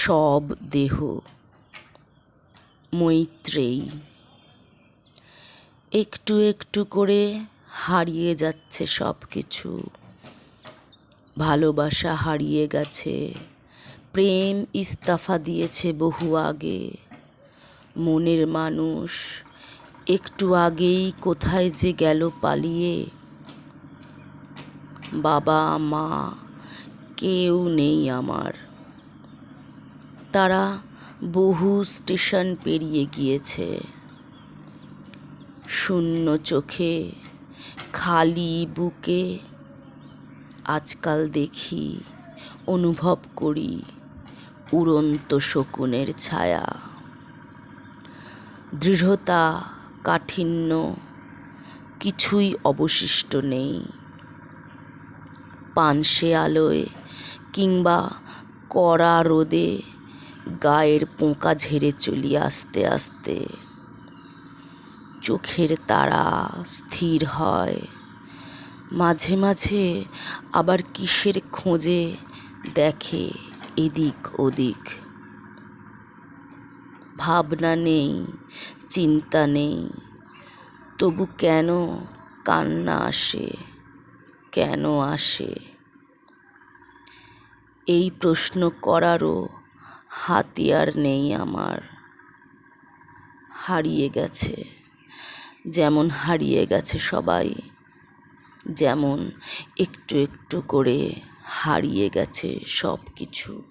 সব দেহ। মৈত্রেয়ী, একটু একটু করে হারিয়ে যাচ্ছে সব কিছু ভালোবাসা হারিয়ে গেছে, প্রেম ইস্তফা দিয়েছে বহু আগে। মনের মানুষ একটু আগেই কোথায় যে গেল পালিয়ে। বাবা, মা, কেউ নেই আমার। তারা বহু স্টেশন পেরিয়ে গিয়েছে। শূন্য চোখে, খালি বুকে আজকাল দেখি, অনুভব করি উড়ন্ত শকুনের ছায়া। দৃঢ়তা, কাঠিন্য কিছুই অবশিষ্ট নেই। পানসে আলোয় কিংবা কড়া রোদে গায়ের পোঁকা ঝেড়ে চলি আস্তে আস্তে। চোখের তারা স্থির হয়। মাঝে মাঝে আবার কিসের খোঁজে দেখে এদিক ওদিক। ভাবনা নেই, চিন্তা নেই, তবু কেন কান্না আসে, কেন আসে? এই প্রশ্ন করারও হাতিয়ার নেই আমার। হারিয়ে গেছে। যেমন হারিয়ে গেছে সবাই, যেমন একটু একটু করে হারিয়ে গেছে সব কিছু